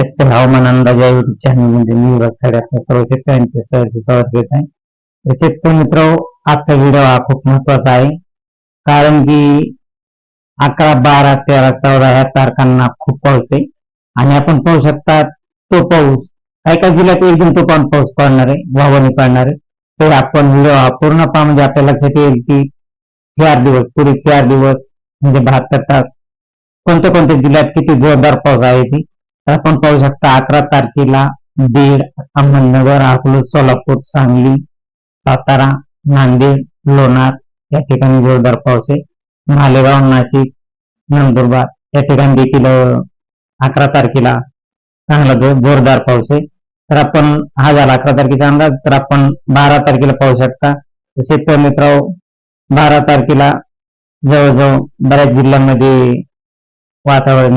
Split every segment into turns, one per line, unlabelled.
शेतकरी हवामान अंदाज या युट्यूब चॅनलमध्ये मी सर्व शेतकऱ्यांचे सहज स्वागत करत आहे. तर शेतकरी मित्र आजचा व्हिडिओ हा खूप महत्त्वाचा आहे. कारण की अकरा बारा तेरा चौदा ह्या तारखांना खूप पाऊस आहे. आणि आपण पाहू शकता तो पाऊस काही काही जिल्ह्यात एकदम तुफान पाऊस पडणार आहे वावणी पडणार आहे. तर आपण व्हिडिओ हा पूर्ण पहा म्हणजे आपल्या लक्षात येईल की चार दिवस पुढे चार दिवस म्हणजे बहात्तर तास कोणत्या कोणत्या जिल्ह्यात किती जोरदार पाऊस आहे ती. तर आपण पाहू शकता अकरा तारखेला बीड अहमदनगर अकलूज सोलापूर सांगली सातारा नांदेड लोणार या ठिकाणी जोरदार पाऊस आहे. मालेगाव नाशिक नंदुरबार या ठिकाणी देखील अकरा तारखेला चांगला जोरदार पाऊस आहे. तर आपण हा झाला अकरा तारखेचा अंदाज. तर आपण बारा तारखेला पाहू शकता. शेतकरी मित्र बारा तारखेला जवळजवळ बऱ्याच जिल्ह्यांमध्ये वातावरण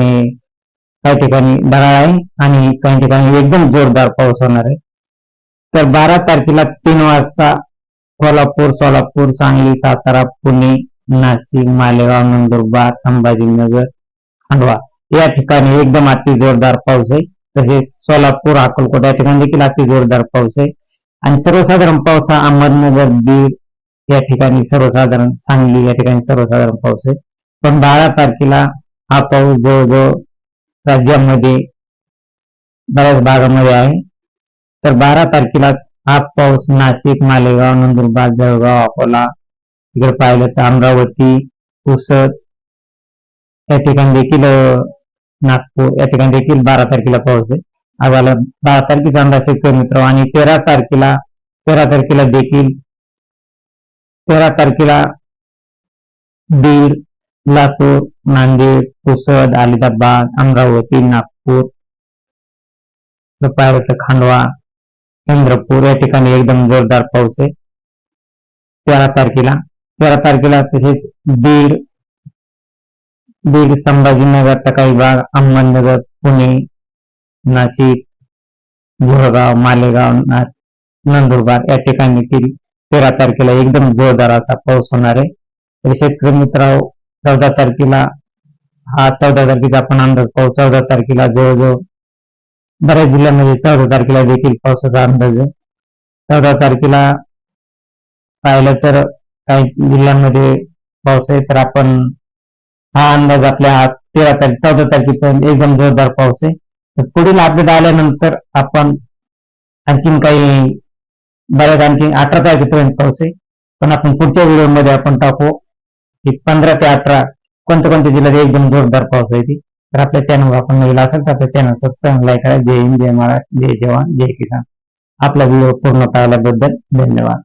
काही ठिकाणी ढगाळ आहे आणि काही ठिकाणी एकदम जोरदार पाऊस होणार आहे. तर बारा तारखेला तीन वाजता कोल्हापूर सोलापूर सांगली सातारा पुणे नाशिक मालेगाव नंदुरबार संभाजीनगर खांडवा या ठिकाणी एकदम अति जोरदार पाऊस आहे. तसेच सोलापूर अकोलकोट या ठिकाणी देखील अति जोरदार पाऊस आहे. आणि सर्वसाधारण पाऊस हा अहमदनगर बीड या ठिकाणी सर्वसाधारण सांगली या ठिकाणी सर्वसाधारण पाऊस आहे. पण बारा तारखेला हा पाऊस जवळजवळ राज्यामध्ये बऱ्याच भागामध्ये आहे. तर बारा तारखेलाच हा पाऊस नाशिक मालेगाव नंदुरबार जळगाव अकोला इकडे पाहिलं तर अमरावती पुसद या ठिकाणी देखील नागपूर या ठिकाणी देखील बारा तारखेला पाऊस आहे. आम्हाला बारा तारखेचा अंदाज शेतकरी मित्र आणि तेरा तारखेला तेरा तारखेला देखील तेरा तारखेला बीड लातूर नांदेड पुसद अलिदाबाद अमरावती नागपूर इकडे खांडवा चंद्रपूर या ठिकाणी एकदम जोरदार पाऊस आहे. तेरा तारखेला तेरा तारखेला तसेच बीड बीड संभाजीनगरचा काही भाग अहमदनगर पुणे नाशिक गुरगाव मालेगाव नंदुरबार या ठिकाणी तेरा तारखेला एकदम जोरदार असा पाऊस होणार आहे. तर शेतकरी मित्रांनो चौदा तारखेला हा चौदा तारखेचा आपण अंदाज पाहू. चौदा तारखेला जवळजवळ बऱ्याच जिल्ह्यामध्ये चौदा तारखेला देखील पावसाचा अंदाज आहे. चौदा तारखेला पाहिलं तर काही जिल्ह्यांमध्ये पाऊस आहे तर आपण हा अंदाज आपल्या तेरा तारीख चौदा तारखेपर्यंत एकदम जोरदार पाऊस आहे. तर पुढील अपडेट आल्यानंतर आपण आणखीन काही बऱ्याच आणखी अठरा तारखेपर्यंत पाऊस आहे. पण आपण पुढच्या व्हिडिओमध्ये आपण टाकू. की पंधरा ते अठरा कोणत्या कोणत्या जिल्ह्यात एकदम जोरदार पाऊस आहे ती. तर आपल्या चॅनलवर आपण नवीन असेल तर आपल्या चॅनल सबस्क्राईब लाईक करा. जय हिंद जय महाराज जय जवान जय किसान. आपला व्हिडिओ पूर्ण पाहिल्याबद्दल धन्यवाद.